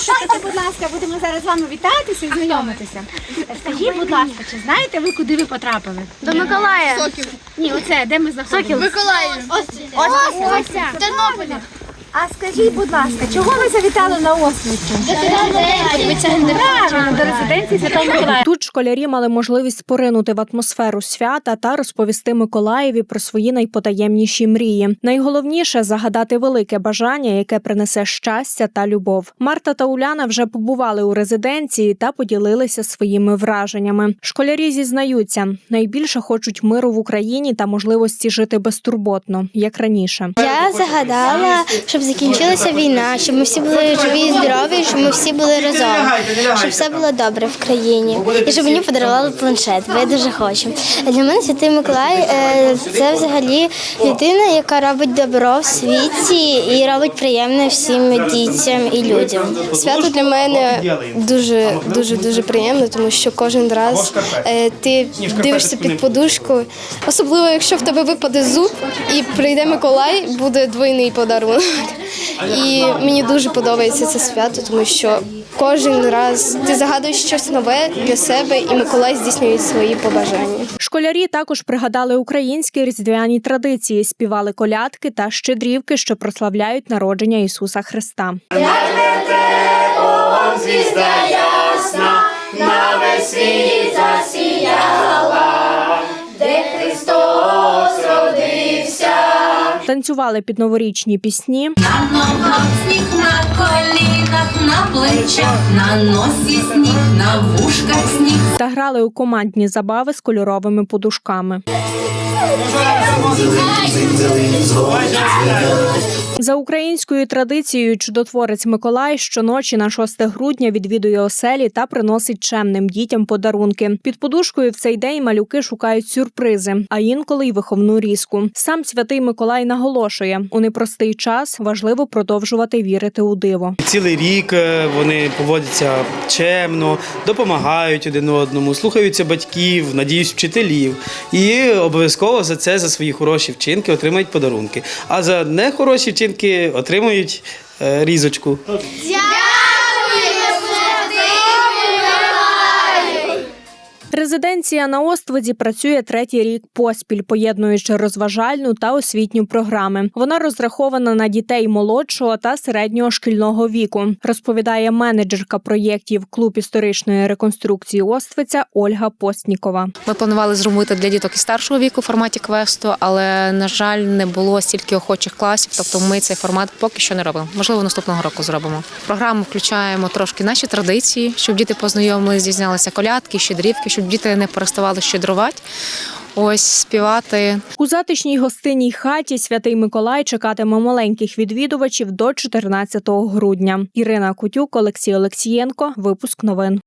Скажіть, будь ласка, будемо зараз з вами вітатися і знайомитися. Скажіть, будь ласка, чи знаєте ви, куди ви потрапили? До Миколая. Ні, оце, де ми знаходимося? Миколаїв. Ось, ось, Тернополя. А скажіть, будь ласка, чого ви завітали на Освічу? Правильно, до резиденції Святого Миколая. Тут школярі мали можливість поринути в атмосферу свята та розповісти Миколаєві про свої найпотаємніші мрії. Найголовніше загадати велике бажання, яке принесе щастя та любов. Марта та Уляна вже побували у резиденції та поділилися своїми враженнями. Школярі зізнаються, найбільше хочуть миру в Україні та можливості жити безтурботно, як раніше. Я загадала, щоб закінчилася війна, щоб ми всі були живі і здорові, щоб ми всі були разом, щоб все було добре в країні. І щоб мені подарували планшет, бо я дуже хочу. Для мене Святий Миколай е, це взагалі людина, яка робить добро в світі і робить приємне всім дітям і людям. Свято для мене дуже дуже дуже приємно, тому що кожен раз е, ти дивишся під подушку, особливо якщо в тебе випаде зуб і прийде Миколай, буде двойний подарунок. І мені дуже подобається це свято, тому що кожен раз ти загадуєш щось нове для себе, і Миколай здійснює свої побажання. Школярі також пригадали українські різдвяні традиції, співали колядки та щедрівки, що прославляють народження Ісуса Христа. Танцювали під новорічні пісні, На ногах сніг, на колінах, на плечах, на носі сніг, на вушках сніг. та грали у командні забави з кольоровими подушками. За українською традицією, чудотворець Миколай щоночі на 6 грудня відвідує оселі та приносить чемним дітям подарунки. Під подушкою в цей день малюки шукають сюрпризи, а інколи й виховну різку. Сам святий Миколай наголошує: у непростий час важливо продовжувати вірити у диво. Цілий рік е, вони поводяться чемно, допомагають один одному, слухаються батьків, надіюсь, вчителів. І обов'язково за це, за свої хороші вчинки, отримають подарунки. А за нехороші вчинки отримують е, різочку. Резиденція на Остводі працює третій рік поспіль, поєднуючи розважальну та освітню програми. Вона розрахована на дітей молодшого та середнього шкільного віку, розповідає менеджерка проєктів клуб історичної реконструкції Оствиця Ольга Постнікова. Ми планували зробити для діток і старшого віку в форматі квесту, але на жаль, не було стільки охочих класів. Тобто, ми цей формат поки що не робимо. Можливо, наступного року зробимо. Програму включаємо трошки наші традиції, щоб діти познайомилися, дізналися колядки, щедрівки, щоб діти не переставали щедрувати. Ось співати. У затишній гостинній хаті святий Миколай чекатиме маленьких відвідувачів до 14 грудня. Ірина Кутюк, Олексій Олексієнко. Випуск новин.